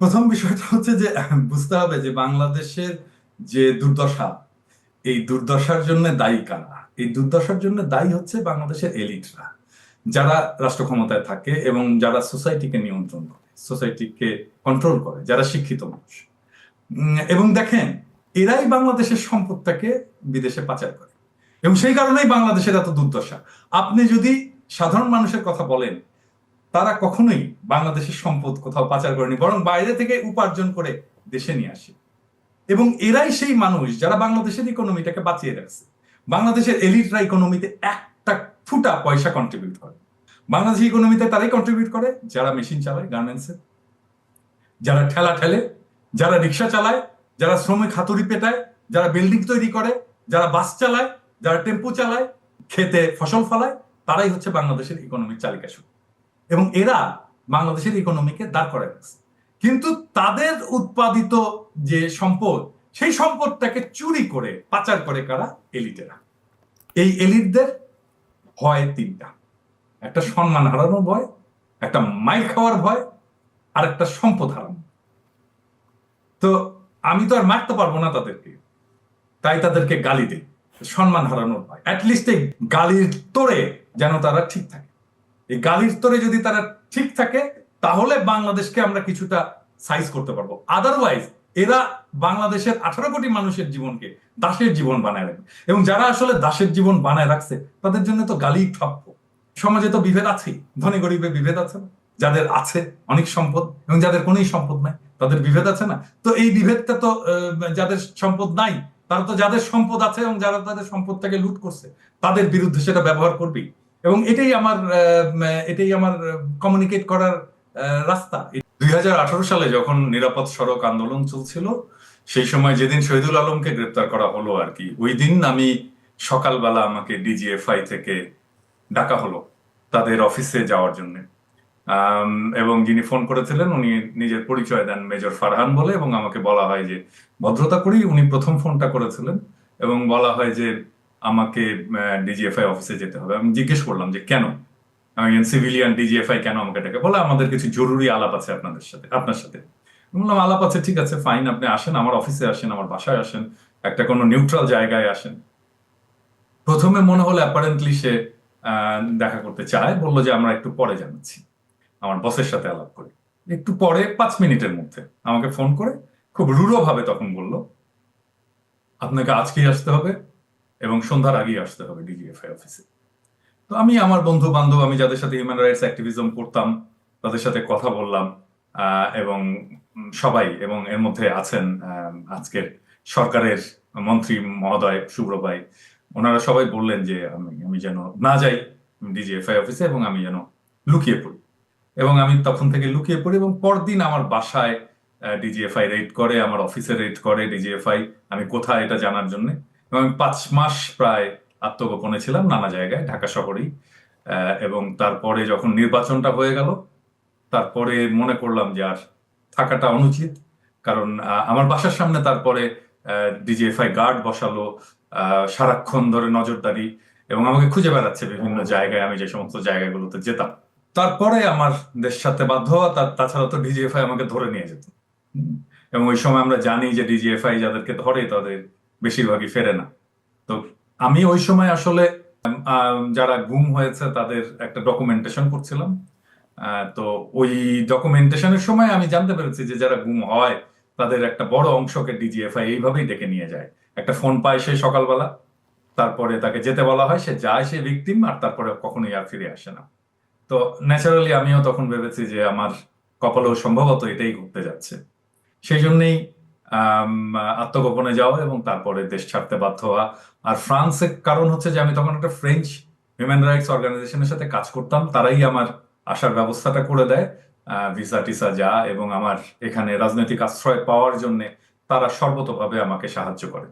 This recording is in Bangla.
প্রথম বিষয়টা হচ্ছে যে, বুঝতে হবে যে বাংলাদেশের যে দুর্দশা, এই দুর্দশার জন্য দায়ী কারা? এই দুর্দশার জন্য দায়ী হচ্ছে বাংলাদেশের এলিটরা, যারা রাষ্ট্র ক্ষমতায় থাকে এবং যারা সোসাইটিকে নিয়ন্ত্রণ করে, সোসাইটিকে কন্ট্রোল করে, যারা শিক্ষিত মানুষ। এবং দেখেন, এরাই বাংলাদেশের সম্পদটাকে বিদেশে পাচার করে। এবং সেই কারণেই বাংলাদেশের এত দুর্দশা। আপনি যদি সাধারণ মানুষের কথা বলেন তারা কখনোই বাংলাদেশের সম্পদ কোথাও পাচার করেনি, বরং বাইরে থেকে উপার্জন করে দেশে নিয়ে আসে। এবং এরাই সেই মানুষ যারা বাংলাদেশের ইকোনমিটাকে বাঁচিয়ে রাখছে। বাংলাদেশের এলিটরা ইকোনমিতে একটা ফুটা পয়সা কন্ট্রিবিউট করে। বাংলাদেশের ইকোনমিতে তারাই কন্ট্রিবিউট করে, যারা মেশিন চালায় গার্মেন্টসে যারা ঠেলা ঠেলে, যারা রিক্সা চালায়, যারা শ্রমিক হাতুড়ি পেটায়, যারা বিল্ডিং তৈরি করে, যারা বাস চালায়, যারা টেম্পু চালায়, খেতে ফসল ফলায়, তারাই হচ্ছে বাংলাদেশের ইকোনমির চালিকা শক্তি। এবং এরা বাংলাদেশের ইকোনমিকে দাঁড় করে কিন্তু তাদের উৎপাদিত যে সম্পদ, সেই সম্পদটাকে চুরি করে, পাচার করে কারা? এলিটেরা। এই এলিটদের ভয় তিনটা। একটা সম্মান হারানোর ভয়, একটা মাইক খাওয়ার ভয়, আর একটা সম্পদ হারানো। তো আমি তো আর মারতে পারব না তাদেরকে। তাই তাদেরকে গালি দেই। সম্মান হারানোর ভয়। অ্যাটলিস্ট এই গালির তোরে যেন তারা ঠিক থাকে। এই গালির তোরে যদি তারা ঠিক থাকে, তাহলে বাংলাদেশকে আমরা কিছুটা সাইজ করতে পারব। আদারওয়াইজ এরা বাংলাদেশের আঠারো কোটি মানুষের জীবনকে দাসের জীবন বানায় রাখবে। এবং যারা আসলে দাসের জীবন বানায় রাখছে, তাদের জন্য তো গালি প্রাপ্য সমাজে তো বিভেদ আছেই। ধনী গরিবে বিভেদ আছে। না যাদের আছে অনেক সম্পদ, এবং যাদের কোনোই সম্পদ নাই, তাদের বিভেদ আছে না। তো এই বিভেদটা তো যাদের সম্পদ নাই, তারা তো যাদের সম্পদ আছে, এবং যারা তাদের সম্পদটাকে লুট করছে, তাদের বিরুদ্ধে সেটা ব্যবহার করবেই। এবং এটাই আমার এটাই আমার কমিউনিকেট করার রাস্তা। দুই হাজার আঠারো সালে যখন নিরাপদ সড়ক আন্দোলন চলছিল, সেই সময় যেদিন শহীদুল আলমকে গ্রেপ্তার করা হলো আর কি, ওই দিন আমি সকালবেলা আমাকে ডিজিএফআই থেকে ডাকা হলো তাদের অফিসে যাওয়ার জন্য। এবং যিনি ফোন করেছিলেন, উনি নিজের পরিচয় দেন মেজর ফারহান বলে, এবং আমাকে বলা হয় যে, ভদ্রতা করেই উনি প্রথম ফোনটা করেছিলেন, এবং বলা হয় যে আমাকে ডিজিএফআই অফিসে যেতে হবে। আমি জিজ্ঞেস করলাম যে কেন? আমি সিভিলিয়ান ডিজিএফআই কেন আমাকে ডেকে? বলে, আমাদের কিছু জরুরি আলাপ আছে আপনাদের সাথে, আপনার সাথে। বললাম, আলাপ আছে, ঠিক আছে ফাইন আপনি আসেন, আমার অফিসে আসেন, আমার বাসায় আসেন, একটা কোনো নিউট্রাল জায়গায় আসেন। প্রথমে মনে হলো অ্যাপারেন্টলি সে দেখা করতে চায়, বলল যে, আমরা একটু পরে জানাচ্ছি, আমার বসের সাথে আলাপ করি। একটু পরে, পাঁচ মিনিটের মধ্যে, আমাকে ফোন করে, খুব রূঢ় ভাবে তখন বলল, আপনাকে আজকেই আসতে হবে এবং সন্ধ্যার আগেই আসতে হবে ডিজিএফআই অফিসে। তো আমি, আমার বন্ধু বান্ধব আমি যাদের সাথে হিউম্যান রাইটস অ্যাক্টিভিজম করতাম, তাদের সাথে কথা বললাম এবং সবাই, এবং এর মধ্যে আছেন আজকের সরকারের মন্ত্রী মহোদয় শুভ্র ভাই ওনারা সবাই বললেন যে, আমি আমি যেন না যাই ডিজিএফআই অফিসে এবং আমি যেন লুকিয়ে পড়ি। এবং আমি তখন থেকে লুকিয়ে পড়ি এবং পরদিন আমার বাসায় ডিজিএফআই রেড করে, আমার অফিসে রেড করে, ডিজিএফআই, আমি কোথায় এটা জানার জন্য? এবং পাঁচ মাস প্রায় আত্মগোপনে ছিলাম নানা জায়গায়, ঢাকা শহরেই। এবং তারপরে যখন নির্বাচনটা হয়ে গেল, তারপরে মনে করলাম যে আর থাকাটা অনুচিত। কারণ আমার বাসার সামনে তারপরে ডিজিএফআই গার্ড বসালো সারাক্ষণ ধরে নজরদারি এবং আমাকে খুঁজে বেড়াচ্ছে বিভিন্ন জায়গায়। আমি যে সমস্ত জায়গাগুলোতে যেতাম। তারপরে আমার দেশ সাথে বাধ্য হওয়া, তা- তাছাড়া তো ডিজিএফআই আমাকে ধরে নিয়ে যেত। এবং ওই সময় আমরা জানি যে ডিজিএফআই যাদেরকে ধরে তাদের বেশিরভাগই ফেরে না। তো আমি ওই সময় আসলে যারা গুম হয়েছে তাদের একটা ডকুমেন্টেশন করছিলাম। তো ওই ডকুমেন্টেশনের সময় আমি জানতে পেরেছি যে যারা গুম হয়, তাদের একটা বড় অংশকে ডিজিএফআই এইভাবেই ডেকে নিয়ে যায়। একটা ফোন পায় সে সকালবেলা, তারপরে তাকে যেতে বলা হয়, সে যায় সে ভিকটিম আর তারপরে কখনোই আর ফিরে আসে না। তো ন্যাচারালি আমিও তখন ভেবেছি যে আমার কপালেও সম্ভবত এটাই ঘটতে যাচ্ছে। সেই জন্যই আত্মগোপনে যাওয়া এবং তারপরে দেশ ছাড়তে বাধ্য হওয়া। আর ফ্রান্সের কারণ হচ্ছে যে, আমি তখন একটা ফ্রেঞ্চ হিউম্যান রাইটস অর্গানাইজেশনের সাথে কাজ করতাম, তারাই আমার আসার ব্যবস্থাটা করে দেয়। ভিসা টিসা যা এবং আমার এখানে রাজনৈতিক আশ্রয় পাওয়ার জন্য তারা সর্বতভাবে আমাকে সাহায্য করে।